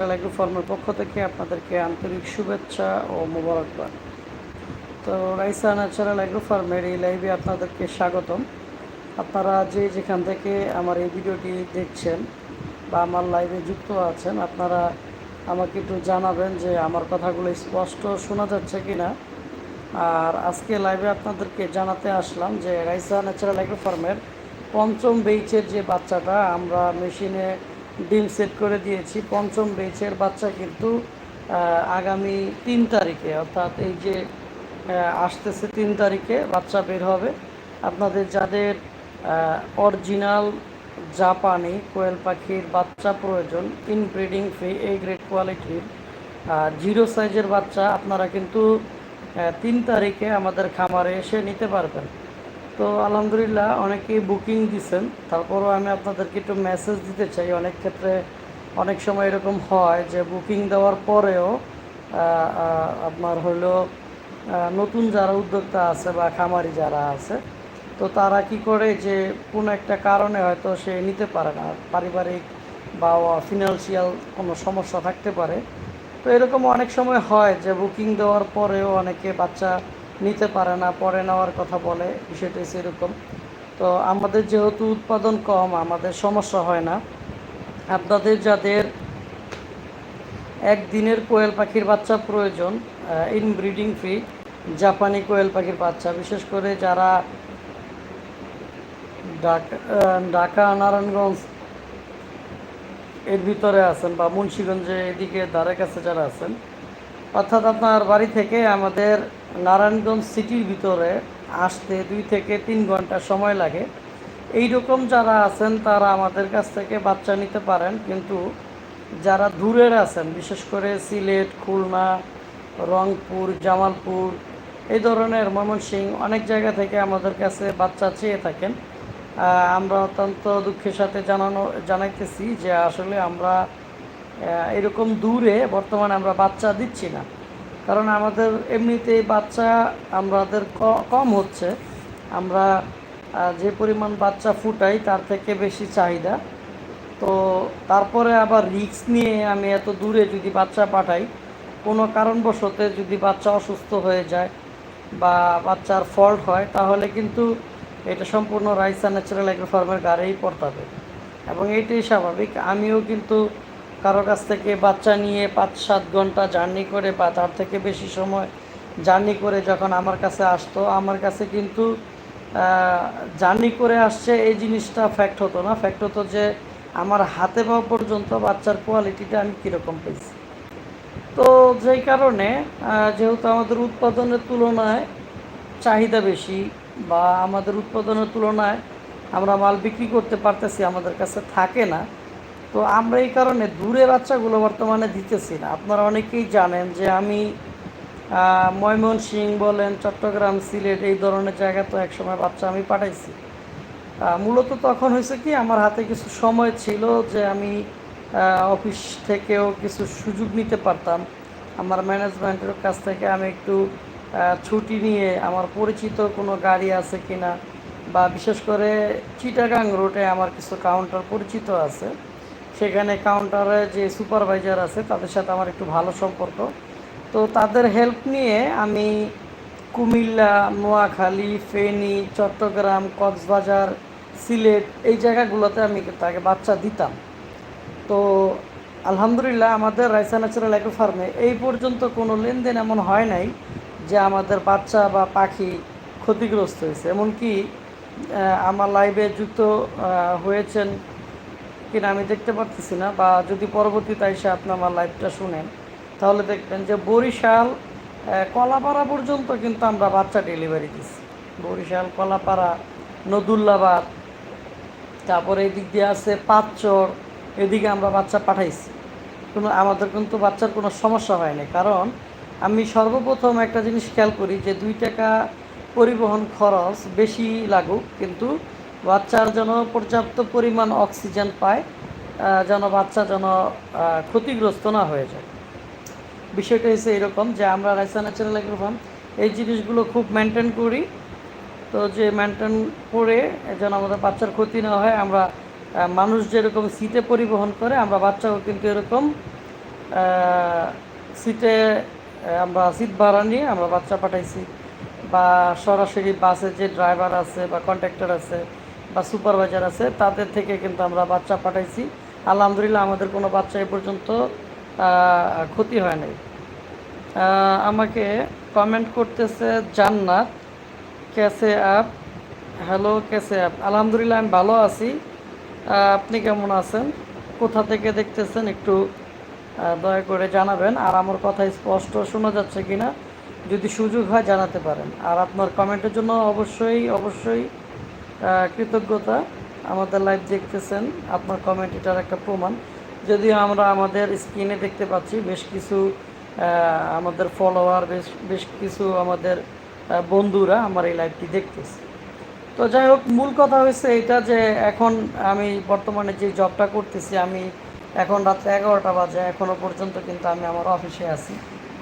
Agro ফার্মের পক্ষ থেকে আপনাদেরকে আন্তরিক শুভেচ্ছা ও মোবারকবাদ। তো রাইসা ন্যাচারাল এগ্রো ফার্মের এই লাইভে আপনাদেরকে স্বাগতম। আপনারা যে যেখান থেকে আমার এই ভিডিওটি দেখছেন বা আমার লাইভে যুক্ত আছেন, আপনারা আমাকে একটু জানাবেন যে আমার কথাগুলো স্পষ্ট শোনা যাচ্ছে কি না আর আজকে লাইভে আপনাদেরকে জানাতে আসলাম যে রাইসা ন্যাচারাল এগ্রো ফার্মের পঞ্চম বেইচের যে বাচ্চাটা, আমরা মেশিনে ডিম সেট করে দিয়েছি। পঞ্চম বেইচের বাচ্চা কিন্তু আগামী তিন তারিখে, অর্থাৎ এই যে আসতেছে তিন তারিখে বাচ্চা বের হবে। আপনাদের যাদের অরিজিনাল জাপানি কোয়েল পাখির বাচ্চা প্রয়োজন ইনব্রিডিং ফ্রি এই গ্রেড কোয়ালিটির জিরো সাইজের বাচ্চা, আপনারা কিন্তু তিন তারিখে আমাদের খামারে এসে নিতে পারবেন। তো আলহামদুলিল্লাহ অনেকেই বুকিং দিছেন। তারপরও আমি আপনাদেরকে একটু মেসেজ দিতে চাই। অনেক ক্ষেত্রে অনেক সময় এরকম হয় যে বুকিং দেওয়ার পরেও আপনার হলো নতুন যারা উদ্যোক্তা আছে বা খামারি যারা আছে, তো তারা কি করে যে কোনো একটা কারণে হয়তো সে নিতে পারে না। পারিবারিক বা ফিনান্সিয়াল কোনো সমস্যা থাকতে পারে। তো এরকম অনেক সময় হয় যে বুকিং দেওয়ার পরেও অনেকে বাচ্চা নিতে পারে না, পরে নেওয়ার কথা বলে, বিষয়টা এরকম তো আমাদের যেহেতু উৎপাদন কম, আমাদের সমস্যা হয় না। আপনাদের যাদের একদিনের কোয়েল পাখির বাচ্চা প্রয়োজন ইনব্রিডিং ফ্রি জাপানি কোয়েল পাখির বাচ্চা, বিশেষ করে যারা ঢাকা ঢাকা, নারায়ণগঞ্জ এর ভিতরে আছেন বা মুন্সিগঞ্জে এদিকে ধারে কাছে যারা আছেন অর্থাৎ আপনার বাড়ি থেকে আমাদের নারায়ণগঞ্জ সিটির ভিতরে আসতে দুই থেকে তিন ঘণ্টা সময় লাগে। এই রকম যারা আছেন, তারা আমাদের কাছ থেকে বাচ্চা নিতে পারেন, কিন্তু যারা দূরের আছেন, বিশেষ করে সিলেট, খুলনা, রংপুর, জামালপুর, এই ধরনের ময়মনসিংহ অনেক জায়গা থেকে আমাদের কাছে বাচ্চা চেয়ে থাকেন। আমরা অত্যন্ত দুঃখের সাথে জানানো, জানাইতেছি যে আসলে আমরা এরকম দূরে বর্তমানে আমরা বাচ্চা দিচ্ছি না। কারণ আমাদের এমনিতেই বাচ্চা আমাদের কম হচ্ছে। আমরা যে পরিমাণ বাচ্চা ফুটাই তার থেকে বেশি চাহিদা। তো তারপরে আবার রিস্ক নিয়ে আমি এত দূরে যদি বাচ্চা পাঠাই, কোনো কারণবশতে যদি বাচ্চা অসুস্থ হয়ে যায় বা বাচ্চার ফল্ট হয়, তাহলে কিন্তু এটা সম্পূর্ণ রাইসা ন্যাচারাল ফার্মের গাড়িই পড়তে হবে এবং এটাই স্বাভাবিক। আমিও কিন্তু কারও কাছ থেকে বাচ্চা নিয়ে পাঁচ, সাত ঘণ্টা জার্নি করে বা তার থেকে বেশি সময় জার্নি করে যখন আমার কাছে আসতো, আমার কাছে কিন্তু জার্নি করে আসছে এই জিনিসটা ফ্যাক্ট হতো না। ফ্যাক্ট হতো যে আমার হাতে পাওয়া পর্যন্ত বাচ্চার কোয়ালিটিটা আমি কীরকম পেয়েছি। তো যেই কারণে যেহেতু আমাদের উৎপাদনের তুলনায় চাহিদা বেশি বা আমাদের উৎপাদনের তুলনায় আমরা মাল বিক্রি করতে পারতেছি আমাদের কাছে থাকে না তো আমরা এই কারণে দূরে বাচ্চাগুলো বর্তমানে দিতেছি না। আপনারা অনেকেই জানেন যে আমি আহ, ময়মনসিংহ বলেন চট্টগ্রাম সিলেট এই ধরনের জায়গা তো একসময় বাচ্চা আমি পাঠাইছি। মূলত তখন হয়েছে কি আমার হাতে কিছু সময় ছিল যে আমি অফিস থেকেও কিছু সুযোগ নিতে পারতাম। আমার ম্যানেজমেন্টের কাছ থেকে আমি একটু ছুটি নিয়ে আমার পরিচিত কোনো গাড়ি আছে কিনা বা বিশেষ করে চিটাগাং রোডে আমার কিছু কাউন্টার পরিচিত আছে। সেখানে কাউন্টারে যে সুপারভাইজার আছে, তাদের সাথে আমার একটু ভালো সম্পর্ক। তো তাদের হেল্প নিয়ে আমি কুমিল্লা, নোয়াখালী, ফেনী, চট্টগ্রাম, কক্সবাজার, সিলেট এই জায়গাগুলোতে আমি তাকে বাচ্চা দিতাম। তো আলহামদুলিল্লাহ আমাদের রাইসা ন্যাচারাল অ্যাগ্রো ফার্মে এই পর্যন্ত কোনো লেনদেন এমন হয় নাই যে আমাদের বাচ্চা বা পাখি ক্ষতিগ্রস্ত হয়েছে। এমনকি আমার লাইভে যুক্ত হয়েছেন কিনা আমি দেখতে পারতেছি না, বা যদি পরবর্তীতে এসে আপনি আমার লাইভটা শুনেন, তাহলে দেখবেন যে বরিশাল কলাপাড়া পর্যন্ত কিন্তু আমরা বাচ্চা ডেলিভারি দিচ্ছি বরিশাল, কলাপাড়া, নদুল্লাবাদ, তারপরে এদিক দিয়ে আছে পাঁচচর, এদিকে আমরা বাচ্চা পাঠাইছি। কোনো, আমাদের কিন্তু বাচ্চার কোনো সমস্যা হয়নি কারণ আমি সর্বপ্রথম একটা জিনিস খেয়াল করি যে দুই টাকা পরিবহন খরচ বেশি লাগুক, কিন্তু বাচ্চার যেন পর্যাপ্ত পরিমাণ অক্সিজেন পায় যেন বাচ্চা যেন ক্ষতিগ্রস্ত না হয়ে যায়। বিষয়টা হচ্ছে এরকম যে আমরা রাইসা ন্যাচারাল এগ্রোফার্ম এই জিনিসগুলো খুব মেনটেন করি। তো যে মেনটেন করে যেন আমাদের বাচ্চার ক্ষতি না হয়, আমরা মানুষ যেরকম সিটে পরিবহন করে, আমরা বাচ্চাও কিন্তু এরকম সিটে আমরা সিট ভাড়া নিয়ে আমরা বাচ্চা পাঠাইছি। বা সরাসরি বাসে যে ড্রাইভার আছে বা কন্ট্রাক্টর আছে বা সুপারভাইজার আছে, তাদের থেকে কিন্তু আমরা বাচ্চা পাঠাইছি। আলহামদুলিল্লাহ আমাদের কোনো বাচ্চা এ পর্যন্ত ক্ষতি হয় নাই। আমাকে কমেন্ট করতেছে জান্নাত, কেসে আপ, হ্যালো কেসে আপ। আলহামদুলিল্লাহ আমি ভালো আছি। আপনি কেমন আছেন? কোথা থেকে দেখতেছেন একটু দয়া করে জানাবেন। আর আমার কথা স্পষ্ট শোনা যাচ্ছে কি না যদি সুযোগ হয় জানাতে পারেন। আর আপনার কমেন্টের জন্য অবশ্যই অবশ্যই কৃতজ্ঞতা। আমাদের লাইভ দেখতেছেন। আপনার কমেন্ট এটার একটা প্রমাণ। যদিও আমরা আমাদের স্ক্রিনে দেখতে পাচ্ছি, বেশ কিছু আমাদের ফলোয়ার বেশ বেশ কিছু আমাদের বন্ধুরা আমার এই লাইভটি দেখতেছে। তো যাই হোক, মূল কথা হয়েছে এটা যে এখন আমি বর্তমানে যে জবটা করতেছি, আমি এখন রাত্রে এগারোটা বাজে এখনও পর্যন্ত কিন্তু আমি আমার অফিসে আছি।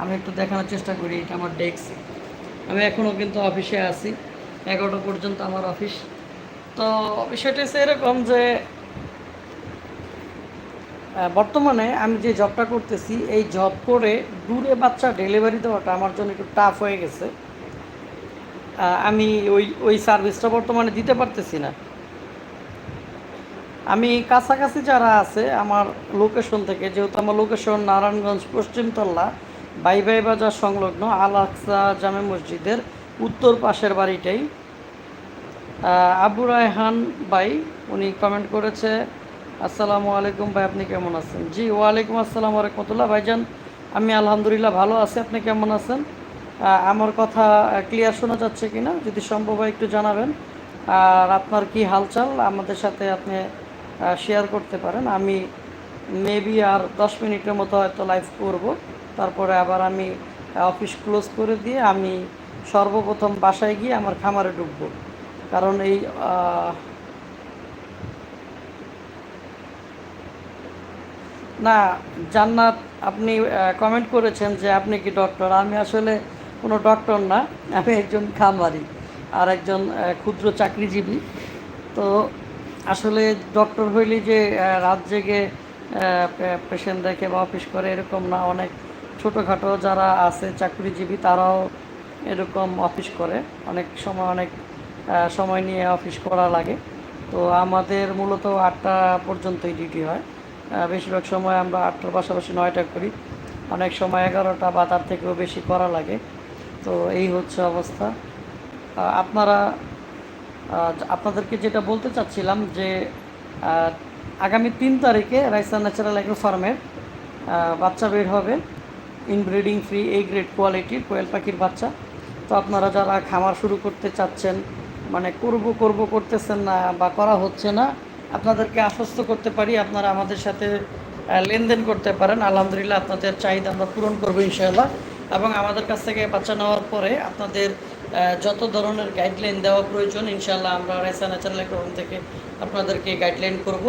আমি একটু দেখানোর চেষ্টা করি, এটা আমার ডেস্ক আমি এখনও কিন্তু অফিসে আছি। এগারোটা পর্যন্ত আমার অফিস তো বিষয়টা হচ্ছে এরকম যে বর্তমানে আমি যে জবটা করতেছি, এই জব করে দূরে বাচ্চা ডেলিভারি দেওয়াটা আমার জন্য একটু টাফ হয়ে গেছে। আমি ওই ওই সার্ভিসটা বর্তমানে দিতে পারতেছি না। আমি কাছাকাছি যারা আছে, আমার লোকেশন থেকে, যেহেতু আমার লোকেশন নারায়ণগঞ্জ, পশ্চিমতলা বাইবাই বাজার সংলগ্ন আল আকসা জামে মসজিদের উত্তর পাশের বাড়িটাই। আবু রায়হান ভাই, উনি কমেন্ট করেছে, আসসালামু আলাইকুম ভাই, আপনি কেমন আছেন? জি, ওয়ালাইকুম আসসালাম রহমতুল্লাহ। ভাইজান, আমি আলহামদুলিল্লাহ ভালো আছি, আপনি কেমন আছেন? আমার কথা ক্লিয়ার শোনা যাচ্ছে কি না যদি সম্ভব হয় একটু জানাবেন। আর আপনার কি হালচাল, আমাদের সাথে আপনি শেয়ার করতে পারেন। আমি মেবি আর দশ মিনিটের মতো হয়তো লাইভ করব। তারপরে আবার আমি অফিস ক্লোজ করে দিয়ে আমি সর্বপ্রথম বাসায় গিয়ে আমার খামারে ঢুকবো। কারণ এই না, জান্নাত আপনি কমেন্ট করেছেন যে আপনি কি ডক্টর আমি আসলে কোনো ডক্টর না, আমি একজন খামারি আর একজন ক্ষুদ্র চাকরিজীবী। তো আসলে ডক্টর হইলে যে রাত জেগে পেশেন্ট দেখে বা অফিস করে এরকম না। অনেক ছোটোখাটো যারা আছে চাকরিজীবী, তারাও এরকম অফিস করে। অনেক সময় অনেক সময় নিয়ে অফিস করা লাগে। তো আমাদের মূলত আটটা পর্যন্তই ডিউটি হয়। বেশিরভাগ সময় আমরা আটটার পাশাপাশি নয়টা করি। অনেক সময় এগারোটা বা তার থেকেও বেশি করা লাগে। তো এই হচ্ছে অবস্থা। আপনারা আপনাদেরকে যেটা বলতে চাচ্ছিলাম যে আগামী তিন তারিখে রাইসা ন্যাচারাল অ্যাগ্রো ফার্মের বাচ্চা বের হবে। ইনব্রিডিং ফ্রি এই গ্রেড কোয়ালিটির কোয়েল পাখির বাচ্চা। তো আপনারা যারা খামার শুরু করতে চাচ্ছেন মানে করব করব করতেছেন না বা করা হচ্ছে না, আপনাদেরকে আশ্বস্ত করতে পারি, আপনারা আমাদের সাথে লেনদেন করতে পারেন। আলহামদুলিল্লাহ আপনাদের চাহিদা আমরা পূরণ করব ইনশাআল্লাহ। এবং আমাদের কাছ থেকে বাচ্চা নেওয়ার পরে আপনাদের যত ধরনের গাইডলাইন দেওয়া প্রয়োজন, ইনশাআল্লাহ আমরা রেসা ন্যাচারাল গ্রহণ থেকে আপনাদেরকে গাইডলাইন করব।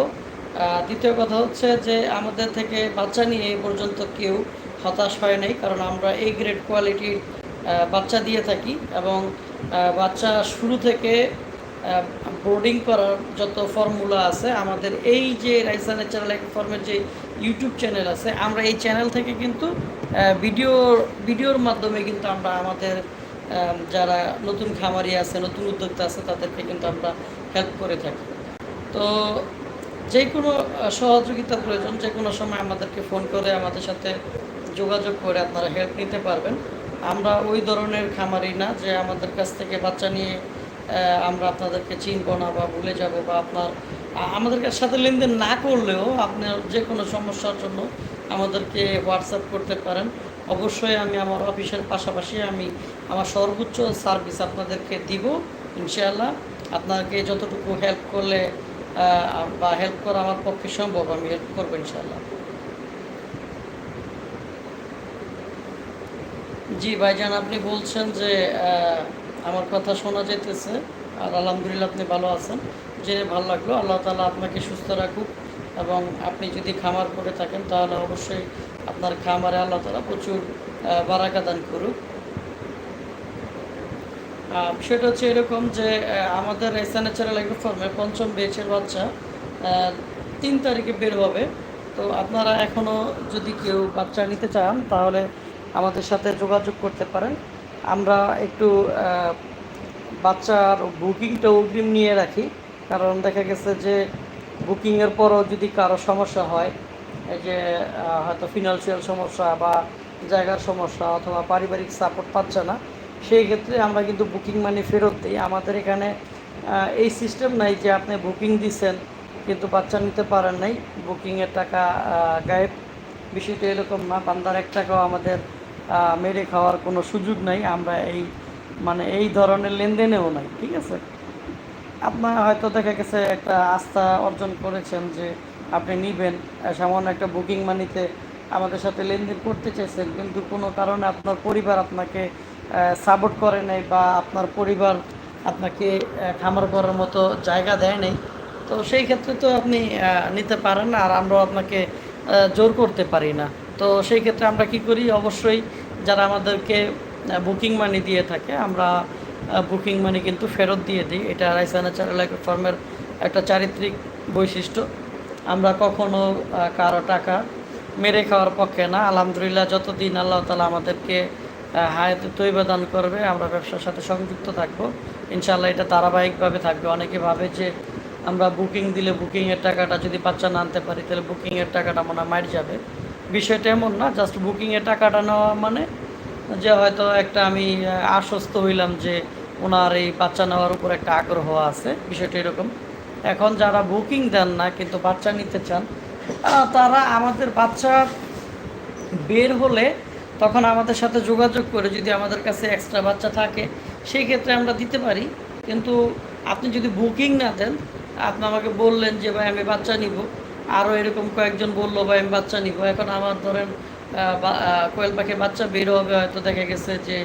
দ্বিতীয় কথা হচ্ছে যে আমাদের থেকে বাচ্চা নিয়ে এই পর্যন্ত কেউ হতাশ হয় নাই, কারণ আমরা এই গ্রেড কোয়ালিটির বাচ্চা দিয়ে থাকি। এবং বাচ্চা শুরু থেকে বোর্ডিং করার যত ফর্মুলা আছে আমাদের এই যে রাইসা ন্যাচারাল ফর্মের যে ইউটিউব চ্যানেল আছে আমরা এই চ্যানেল থেকে কিন্তু ভিডিও ভিডিওর মাধ্যমে কিন্তু আমরা আমাদের যারা নতুন খামারি আছে নতুন উদ্যোক্তা আছে তাদেরকে কিন্তু আমরা হেল্প করে থাকি। তো যে কোনো আহ, সহযোগিতার প্রয়োজন যে কোনো সময় আমাদেরকে ফোন করে আমাদের সাথে যোগাযোগ করে আপনারা হেল্প নিতে পারবেন। আমরা ওই ধরনের খামারি না যে আমাদের কাছ থেকে বাচ্চা নিয়ে আমরা আপনাদেরকে চিনব না বা ভুলে যাব বা আপনার আমাদের সাথে লেনদেন না করলেও আপনার যে কোনো সমস্যার জন্য আমাদেরকে হোয়াটসঅ্যাপ করতে পারেন। অবশ্যই আমি আমার অফিসের পাশাপাশি আমি আমার সর্বোচ্চ সার্ভিস আপনাদেরকে দিব, ইনশাআল্লাহ। আপনাকে যতটুকু হেল্প করলে বা হেল্প করা আমার পক্ষে সম্ভব, আমি হেল্প করব ইনশাআল্লাহ। জি ভাইজান, আপনি বলছেন যে আমার কথা শোনা যেতেছে আর আলহামদুলিল্লাহ আপনি ভালো আছেন। জেনে ভালো লাগল। আল্লাহ তালা আপনাকে সুস্থ রাখুক এবং আপনি যদি খামার করে থাকেন, তাহলে অবশ্যই আপনার খামারে আল্লাহ তালা প্রচুর বারাকা দান করুক। বিষয়টা হচ্ছে এরকম যে আমাদের এসা ন্যাচারাল এগ্রো ফার্মে পঞ্চম বেচের বাচ্চা তিন তারিখে বের হবে। তো আপনারা এখনও যদি কেউ বাচ্চা নিতে চান, তাহলে আমাদের সাথে যোগাযোগ করতে পারেন। আমরা একটু বাচ্চার বুকিংটা অগ্রিম নিয়ে রাখি। কারণ দেখা গেছে যে বুকিংয়ের পরও যদি কারও সমস্যা হয়, এই যে হয়তো ফিনান্সিয়াল সমস্যা বা জায়গার সমস্যা অথবা পারিবারিক সাপোর্ট পাচ্ছে না, সেই ক্ষেত্রে আমরা কিন্তু বুকিং মানি ফেরত দিই। আমাদের এখানে এই সিস্টেম নাই যে আপনি বুকিং দিচ্ছেন কিন্তু বাচ্চা নিতে পারেন নাই। বুকিংয়ের টাকা গায়েব। বিষয়টা এরকম না, বান্দার এক টাকাও আমাদের মেরে খাওয়ার কোনো সুযোগ নাই, আমরা এই মানে এই ধরনের লেনদেনেও নাই, ঠিক আছে? আপনার হয়তো দেখা গেছে একটা আস্থা অর্জন করেছেন যে আপনি নিবেন সামান্য একটা বুকিং মানিতে আমাদের সাথে লেনদেন করতে চাইছেন, কিন্তু কোনো কারণে আপনার পরিবার আপনাকে সাপোর্ট করে নাই বা আপনার পরিবার আপনাকে খামার করার মতো জায়গা দেয় নাই। তো সেই ক্ষেত্রে তো আপনি নিতে পারেন না, আর আমরাও আপনাকে জোর করতে পারি না। তো সেই ক্ষেত্রে আমরা কি করি? অবশ্যই যারা আমাদেরকে বুকিং মানি দিয়ে থাকে, আমরা বুকিং মানি কিন্তু ফেরত দিয়ে দিই। এটা রাইসানা চ্যানেল ফার্মের একটা চারিত্রিক বৈশিষ্ট্য। আমরা কখনো কারও টাকা মেরে খাওয়ার পক্ষে না। আলহামদুলিল্লাহ, যতদিন আল্লাহ তালা আমাদেরকে হায়াতে তৈবা দান করবে, আমরা ব্যবসার সাথে সংযুক্ত থাকব। ইনশাল্লাহ এটা ধারাবাহিকভাবে থাকবে। অনেকে ভাবে যে আমরা বুকিং দিলে বুকিংয়ের টাকাটা যদি বাচ্চা না আনতে পারি, তাহলে বুকিংয়ের টাকাটা মনে হয় মার যাবে। বিষয়টা এমন না জাস্ট বুকিংয়ে টাকাটা নেওয়া মানে যে হয়তো একটা আমি আশ্বস্ত হইলাম যে ওনার এই বাচ্চা নেওয়ার উপর একটা আগ্রহ আছে, বিষয়টা এরকম। এখন যারা বুকিং দেন না, কিন্তু বাচ্চা নিতে চান তারা আমাদের বাচ্চা বের হলে তখন আমাদের সাথে যোগাযোগ করে যদি আমাদের কাছে এক্সট্রা বাচ্চা থাকে, সেই ক্ষেত্রে আমরা দিতে পারি। কিন্তু আপনি যদি বুকিং না দেন, আপনি আমাকে বললেন যে, ভাই, আমি বাচ্চা নিব। এরকম কয়েকজন বলল, ভাই, আমি বাচ্চা নিব। এখন আমার ধরেন কোয়েল পাখির বাচ্চা বের হবে হয়তো দেখা গেছে যে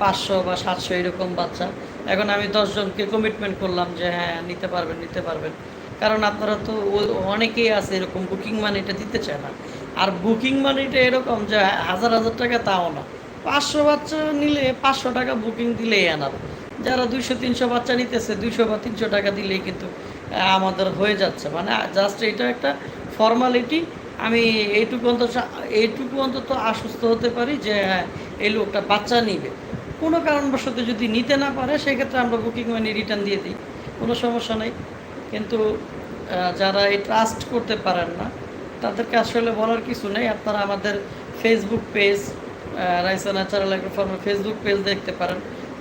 পাঁচশো বা সাতশো এরকম বাচ্চা। এখন আমি দশজনকে কমিটমেন্ট করলাম যে হ্যাঁ নিতে পারবেন নিতে পারবেন। কারণ আপনারা তো অনেকেই আছে এরকম বুকিং মানিটা দিতে চায় না। আর বুকিং মানিটা এরকম যে, হাজার হাজার টাকা তাও না। পাঁচশো বাচ্চা নিলে পাঁচশো টাকা বুকিং দিলেই আনার যারা দুইশো, তিনশো বাচ্চা নিতেছে, দুইশো বা তিনশো টাকা দিলেই কিন্তু আমাদের হয়ে যাচ্ছে। মানে জাস্ট এটা একটা ফর্মালিটি আমি এইটুকু অন্তত এইটুকু অন্তত আশ্বস্ত হতে পারি যে হ্যাঁ এই লোকটা বাচ্চা নিবে। কোনো কারণবশত যদি নিতে না পারে, সেক্ষেত্রে আমরা বুকিং মানি রিটার্ন দিয়ে দিই। কোনো সমস্যা নেই। কিন্তু যারা এই ট্রাস্ট করতে পারেন না, তাদেরকে আসলে বলার কিছু নেই। আপনারা আমাদের ফেসবুক পেজ রাইসা ন্যাচারাল ফার্মের ফেসবুক পেজ দেখতে পারেন।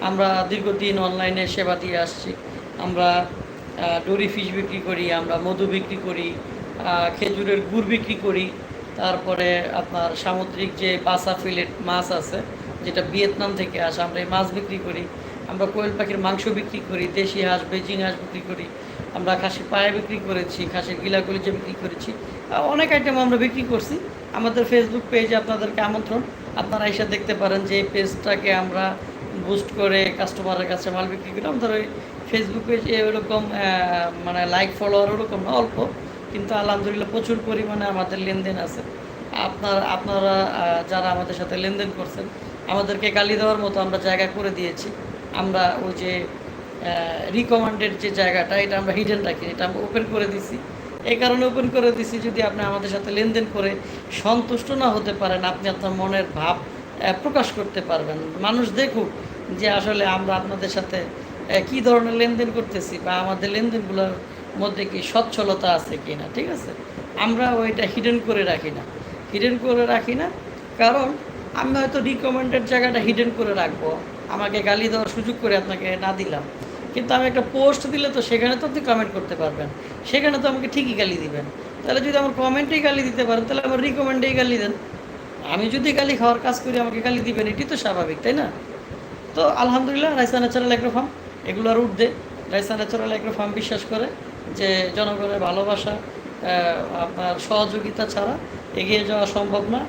আমরা দীর্ঘদিন অনলাইনে সেবা দিয়ে আসছি। আমরা ডোরি ফিশ বিক্রি করি, আমরা মধু বিক্রি করি খেজুরের গুড় বিক্রি করি, তারপরে আপনার সামুদ্রিক যে বাসা ফিলেট মাছ আছে, যেটা ভিয়েতনাম থেকে আসে, আমরা এই মাছ বিক্রি করি, আমরা কোয়েল পাখির মাংস বিক্রি করি, দেশি হাঁস, বেজিং হাঁস বিক্রি করি, আমরা খাসির পায়ে বিক্রি করেছি, খাসির গিলা বিক্রি করেছি অনেক আইটেম আমরা বিক্রি করছি। আমাদের ফেসবুক পেজে আপনাদেরকে আমন্ত্রণ, আপনারা এসে দেখতে পারেন যে এই পেজটাকে আমরা বুস্ট করে কাস্টমারের কাছে মাল বিক্রি করি, আমাদের ওই ফেসবুক পেজে ওরকম মানে লাইক ফলোয়ার ওরকম না অল্প, কিন্তু আলহামদুলিল্লাহ প্রচুর পরিমাণে আমাদের লেনদেন আছে। আপনার, আপনারা যারা আমাদের সাথে লেনদেন করছেন, আমাদেরকে গালি দেওয়ার মতো আমরা জায়গা করে দিয়েছি। আমরা ওই যে রিকমান্ডেড যে জায়গাটা, এটা আমরা হিডেন রাখি, এটা আমরা ওপেন করে দিছি। এই কারণে ওপেন করে দিছি যদি আপনি আমাদের সাথে লেনদেন করে সন্তুষ্ট না হতে পারেন, আপনি আপনার মনের ভাব প্রকাশ করতে পারবেন। মানুষ দেখুক যে আসলে আমরা আপনাদের সাথে কি ধরনের লেনদেন করতেছি বা আমাদের লেনদেনগুলোর মধ্যে কি সচ্ছলতা আছে কি না ঠিক আছে? আমরা ওইটা হিডেন করে রাখি না। হিডেন করে রাখি না, কারণ আমি হয়তো রিকমেন্ডেড জায়গাটা হিডেন করে রাখব। আমাকে গালি দেওয়ার সুযোগ করে আপনাকে না দিলাম। কিন্তু আমি একটা পোস্ট দিলে তো সেখানে তো আপনি কমেন্ট করতে পারবেন। সেখানে তো আমাকে ঠিকই গালি দিবেন। তাহলে যদি আমার কমেন্টেই গালি দিতে পারেন, তাহলে আমার রিকমেন্ডেই গালি দেন। আমি যদি গালি খাওয়ার কাজ করি, আমাকে গালি দিবেন, এটি তো স্বাভাবিক, তাই না? তো আলহামদুলিল্লাহ, রাইসা ন্যাচারাল অ্যাগ্রো ফার্ম। এগুলোর ঊর্ধ্বে রাইসা ন্যাচারাল অ্যাগ্রো ফার্ম বিশ্বাস করে যে জনগণের ভালোবাসা আপনার সহযোগিতা ছাড়া এগিয়ে যাওয়া সম্ভব না।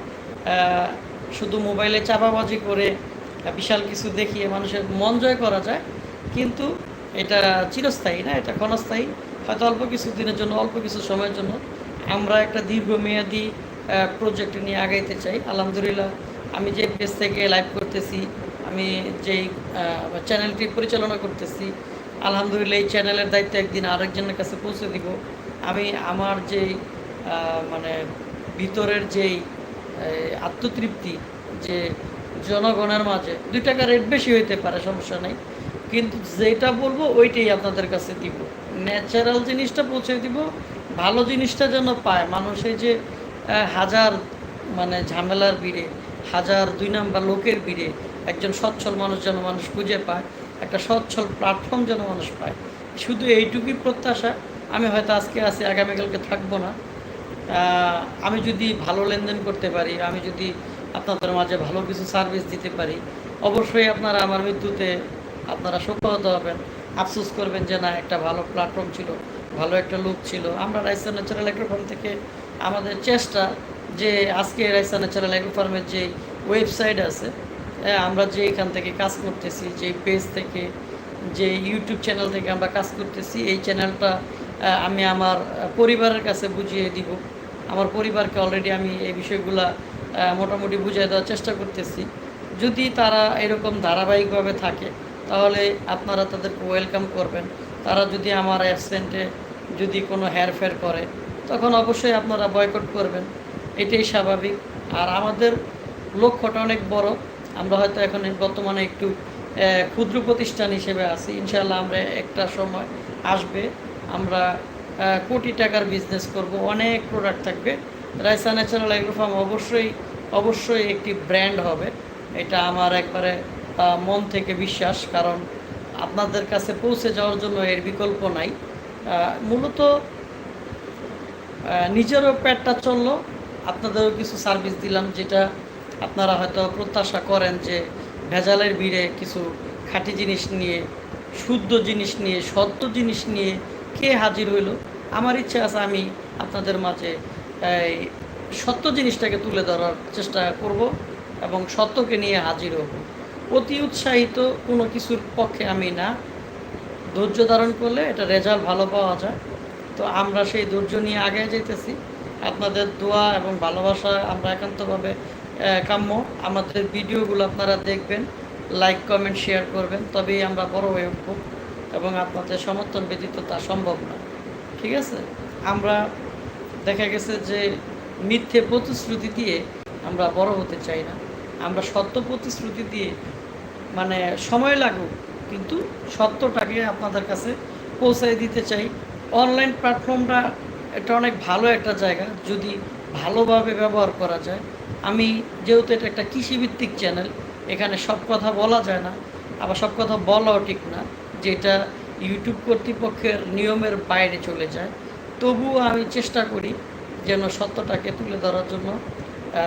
শুধু মোবাইলে চাপাবাজি করে বিশাল কিছু দেখিয়ে মানুষের মন জয় করা যায়, কিন্তু এটা চিরস্থায়ী না, এটা ক্ষণস্থায়ী। হয়তো অল্প কিছু দিনের জন্য, অল্প কিছু সময়ের জন্য আমরা একটা দীর্ঘমেয়াদী প্রজেক্ট নিয়ে আগাইতে চাই। আলহামদুলিল্লাহ, আমি যে পেজ থেকে লাইভ করতেছি আমি যেই চ্যানেলটি পরিচালনা করতেছি, আলহামদুলিল্লাহ এই চ্যানেলের দায়িত্ব একদিন আরেকজনের কাছে পৌঁছে দিব। আমি আমার যেই মানে ভিতরের যেই আত্মতৃপ্তি যে জনগণের মাঝে, দুই টাকা রেট বেশি হইতে পারে, সমস্যা নেই। কিন্তু যেটা বলব, ওইটাই আপনাদের কাছে দিব। ন্যাচারাল জিনিসটা পৌঁছে দিব, ভালো জিনিসটা যেন পায়। মানুষের যে হাজার মানে ঝামেলার ভিড়ে, হাজার দুই নাম্বার লোকের ভিড়ে একজন সচ্ছল মানুষ যেন মানুষ খুঁজে পায়, একটা সচ্ছল প্ল্যাটফর্ম যেন মানুষ পায়। শুধু এইটুকুই প্রত্যাশা, আমি হয়তো আজকে আছি আগামীকালকে থাকব না। আমি যদি ভালো লেনদেন করতে পারি, আমি যদি আপনাদের মাঝে ভালো কিছু সার্ভিস দিতে পারি, অবশ্যই আপনারা আমার মৃত্যুতে আপনারা শোকাহত হবেন। আফসোস করবেন যে না, একটা ভালো প্ল্যাটফর্ম ছিল, ভালো একটা লুক ছিল। আমরা রাইসা ন্যাচারাল অ্যাগ্রোফার্ম থেকে আমাদের চেষ্টা যে আজকে রাইসা ন্যাচারাল অ্যাগ্রোফার্মের যে ওয়েবসাইট আছে আমরা যে এখান থেকে কাজ করতেছি, যে পেজ থেকে, যে ইউটিউব চ্যানেল থেকে আমরা কাজ করতেছি, এই চ্যানেলটা আমি আমার পরিবারের কাছে বুঝিয়ে দিব। আমার পরিবারকে অলরেডি আমি এই বিষয়গুলা মোটামুটি বুঝিয়ে দেওয়ার চেষ্টা করতেছি। যদি তারা এরকম ধারাবাহিকভাবে থাকে, তাহলে আপনারা তাদেরকে ওয়েলকাম করবেন। তারা যদি আমার অ্যাবসেন্টে যদি কোনো হেরফের করে, তখন অবশ্যই আপনারা বয়কট করবেন। এটাই স্বাভাবিক। আর আমাদের লক্ষ্যটা অনেক বড়। আমরা হয়তো এখন বর্তমানে একটু ক্ষুদ্র প্রতিষ্ঠান হিসেবে আছি। ইনশাল্লাহ আমরা একটা সময় আসবে। আমরা কোটি টাকার বিজনেস করব, অনেক প্রোডাক্ট থাকবে। রাইসা ন্যাচারাল এগ্রো ফার্ম অবশ্যই অবশ্যই একটি ব্র্যান্ড হবে। এটা আমার একবারে মন থেকে বিশ্বাস। কারণ আপনাদের কাছে পৌঁছে যাওয়ার জন্য এর বিকল্প নাই। মূলত নিজেরও পেটটা চলল। আপনাদেরও কিছু সার্ভিস দিলাম যেটা আপনারা হয়তো প্রত্যাশা করেন যে ভেজালের ভিড়ে কিছু খাঁটি জিনিস নিয়ে, শুদ্ধ জিনিস নিয়ে, সত্য জিনিস নিয়ে কে হাজির হইল? আমার ইচ্ছা আছে আমি আপনাদের মাঝে এই সত্য জিনিসটাকে তুলে ধরার চেষ্টা করব এবং সত্যকে নিয়ে হাজির হব। অতি উৎসাহিত কোনো কিছুর পক্ষে আমি না। ধৈর্য ধারণ করলে এটা রেজাল্ট ভালো পাওয়া যায়। তো আমরা সেই ধৈর্য নিয়ে আগে যেতেছি আপনাদের দোয়া এবং ভালোবাসা আমরা একান্তভাবে কাম্য। আমাদের ভিডিওগুলো আপনারা দেখবেন লাইক কমেন্ট শেয়ার করবেন, তবেই আমরা বড় হয়ে উঠব এবং আপনাদের সমর্থন ব্যতীত তা সম্ভব না। ঠিক আছে? আমরা দেখা গেছে যে মিথ্যে প্রতিশ্রুতি দিয়ে আমরা বড় হতে চাই না। আমরা সত্য প্রতিশ্রুতি দিয়ে মানে সময় লাগুক, কিন্তু সত্যটাকে আপনাদের কাছে পৌঁছায় দিতে চাই। অনলাইন প্ল্যাটফর্মটা এটা অনেক ভালো একটা জায়গা, যদি ভালোভাবে ব্যবহার করা যায়। আমি যেহেতু এটা একটা কৃষিভিত্তিক চ্যানেল, এখানে সব কথা বলা যায় না, আবার সব কথা বলাও ঠিক না, যেটা ইউটিউব কর্তৃপক্ষের নিয়মের বাইরে চলে যায়। তবুও আমি চেষ্টা করি যেন সত্যটাকে তুলে ধরার জন্য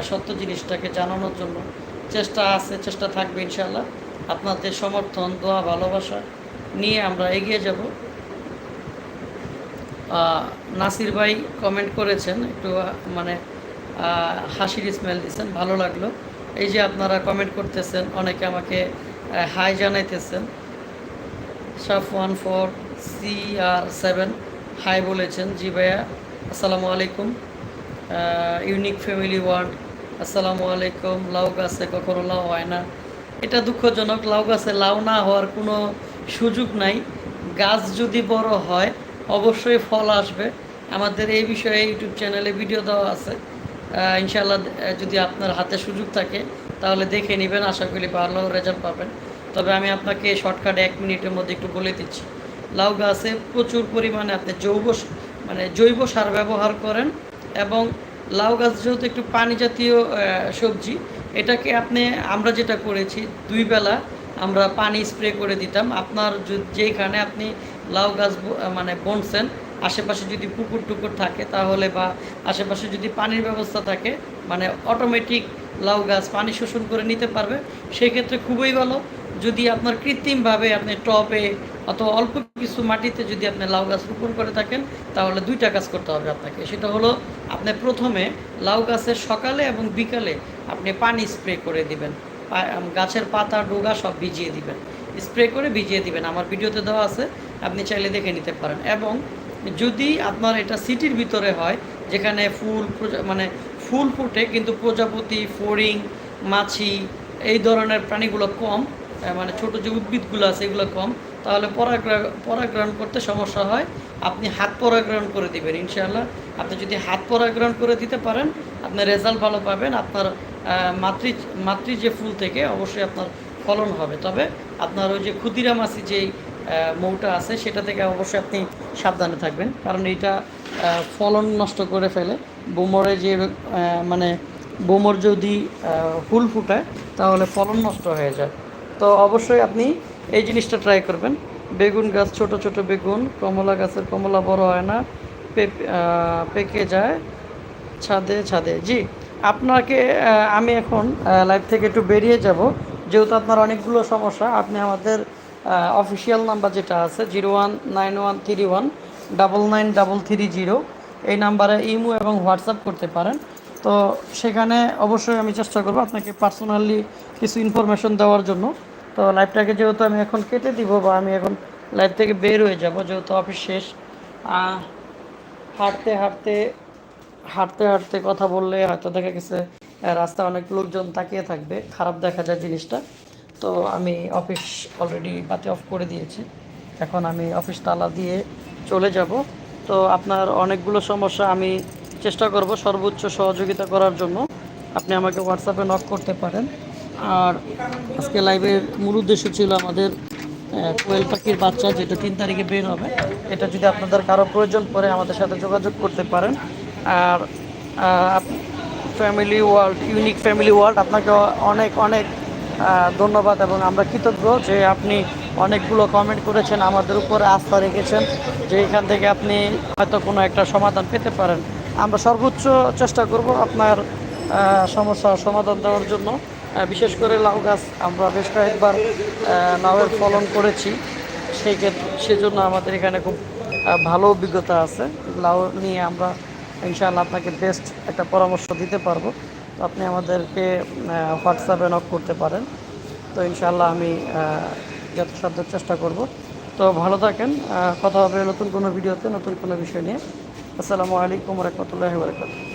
সত্য জিনিসটাকে জানানোর জন্য। চেষ্টা আছে, চেষ্টা থাকবে ইনশাল্লাহ আপনাদের সমর্থন, দোয়া, ভালোবাসা নিয়ে আমরা এগিয়ে যাব। নাসির ভাই কমেন্ট করেছেন, একটু মানে হাসির স্মেল দিচ্ছেন ভালো লাগল। এই যে আপনারা কমেন্ট করতেছেন, অনেকে আমাকে হাই জানাইতেছেন। সাফ one four C R seven hi বলেছেন। জি ভাইয়া, আসসালামু আলাইকুম। ইউনিক ফ্যামিলি ওয়ার্ল্ড আসসালামু আলাইকুম। লাউ গাছে কখনো লাউ হয় না। এটা দুঃখজনক, লাউ গাছে লাউ না হওয়ার কোনো সুযোগ নাই। গাছ যদি বড় হয়, অবশ্যই ফল আসবে। আমাদের এই বিষয়ে ইউটিউব চ্যানেলে ভিডিও দেওয়া আছে। ইনশাল্লাহ যদি আপনার হাতে সুযোগ থাকে, তাহলে দেখে নেবেন, আশা করি ভালো রেজাল্ট পাবেন। তবে আমি আপনাকে শর্টকাট এক মিনিটের মধ্যে একটু বলে দিচ্ছি। লাউ গাছে প্রচুর পরিমাণে আপনি জৈব মানে জৈব সার ব্যবহার করেন এবং লাউ গাছ যেহেতু একটু পানি জাতীয় সবজি, এটাকে আপনি, আমরা যেটা করেছি, দুই বেলা আমরা পানি স্প্রে করে দিতাম। আপনার যে- যেইখানে আপনি লাউ গাছ মানে বনছেন আশেপাশে যদি পুকুর টুকুর থাকে তাহলে বা আশেপাশে যদি পানির ব্যবস্থা থাকে মানে অটোমেটিক লাউ গাছ পানি শোষণ করে নিতে পারবে সেই ক্ষেত্রে খুবই ভালো। যদি আপনার কৃত্রিমভাবে আপনি টবে অথবা অল্প কিছু মাটিতে যদি আপনি লাউ গাছ রোপণ করে থাকেন, তাহলে দুইটা কাজ করতে হবে আপনাকে। সেটা হলো, আপনি প্রথমে লাউ গাছের সকালে এবং বিকালে আপনি পানি স্প্রে করে দিবেন। গাছের পাতা, ডোগা সব ভিজিয়ে দিবেন। স্প্রে করে ভিজিয়ে দিবেন। আমার ভিডিওতে দেওয়া আছে, আপনি চাইলে দেখে নিতে পারেন। এবং যদি আপনার এটা সিটির ভিতরে হয়, যেখানে ফুল মানে ফুল ফুটে, কিন্তু প্রজাপতি, ফড়িং, মাছি, এই ধরনের প্রাণীগুলো কম মানে ছোট যে উদ্ভিদগুলো আছে, এগুলো কম, তাহলে পরাগ্রা- পরাগগ্রহণ করতে সমস্যা হয়। আপনি হাত পরাগ্রহণ করে দিবেন, ইনশাআল্লাহ। আপনি যদি হাত পরাগ্রহণ করে দিতে পারেন আপনার রেজাল্ট ভালো পাবেন। আপনার মাতৃ মাতৃ যে ফুল থেকে, অবশ্যই আপনার ফলন হবে। তবে আপনার ওই যে ক্ষুদিরাম মাছি যেই মৌটা আছে সেটা থেকে অবশ্যই আপনি সাবধানে থাকবেন। কারণ আহ, ফলন নষ্ট করে ফেলে। বোমরে যে মানে বোমর যদি আহ, ফুল ফুটায় তাহলে ফলন নষ্ট হয়ে যায়। তো অবশ্যই আপনি এই জিনিসটা ট্রাই করবেন। বেগুন গাছ ছোট ছোট বেগুন কমলা গাছের কমলা বড় হয় না পেকে যায় ছাদে ছাদে। জি আপনাকে আমি এখন লাইভ থেকে একটু বেরিয়ে যাব। যেহেতু আপনার অনেকগুলো সমস্যা আপনি আমাদের অফিসিয়াল নাম্বার যেটা আছে zero one nine one three one double nine double three zero এই নাম্বারে ইমো এবং হোয়াটসঅ্যাপ করতে পারেন। তো সেখানে অবশ্যই আমি চেষ্টা করব আপনাকে পার্সোনালি কিছু ইনফরমেশন দেওয়ার জন্য। তো লাইভটাকে যেহেতু আমি এখন কেটে দিব বা আমি এখন লাইভ থেকে বের হয়ে যাব, যেহেতু অফিস শেষ হাঁটতে হাঁটতে হাঁটতে হাঁটতে কথা বললে হয়তো দেখা গেছে, রাস্তায় অনেক লোকজন তাকিয়ে থাকবে, খারাপ দেখা যায় জিনিসটা। তো আমি অফিস অলরেডি বাতি অফ করে দিয়েছি। এখন আমি অফিস তালা দিয়ে চলে যাব। তো আপনার অনেকগুলো সমস্যা আমি চেষ্টা করব সর্বোচ্চ সহযোগিতা করার জন্য। আপনি আমাকে হোয়াটসঅ্যাপে নক করতে পারেন। আর আজকে লাইভের মূল উদ্দেশ্য ছিল আমাদের কোয়েল পাখির বাচ্চা যেটা তিন তারিখে বের হবে। এটা যদি আপনাদের কারও প্রয়োজন পড়ে আমাদের সাথে যোগাযোগ করতে পারেন। আর family world unique family world আপনাকে অনেক অনেক ধন্যবাদ এবং আমরা কৃতজ্ঞ যে আপনি অনেকগুলো কমেন্ট করেছেন, আমাদের উপরে আস্থা রেখেছেন যে এখান থেকে আপনি হয়তো কোনো একটা সমাধান পেতে পারেন। আমরা সর্বোচ্চ চেষ্টা করব আপনার সমস্যার সমাধান দেওয়ার জন্য। বিশেষ করে লাউ গাছ আমরা বেশ কয়েকবার লাউয়ের ফলন করেছি। সেই ক্ষেত্রে সেজন্য আমাদের এখানে খুব ভালো অভিজ্ঞতা আছে। লাউ নিয়ে আমরা ইনশাআল্লাহ আপনাকে বেস্ট একটা পরামর্শ দিতে পারব। তো আপনি আমাদেরকে হোয়াটসঅ্যাপে নক করতে পারেন। তো ইনশাল্লাহ আমি যথাসাধ্য চেষ্টা করব। তো ভালো থাকেন কথা হবে নতুন কোনো ভিডিওতে, নতুন কোনো বিষয় নিয়ে। আসসালামু আলাইকুম রহমতুল্লাহ বরকাত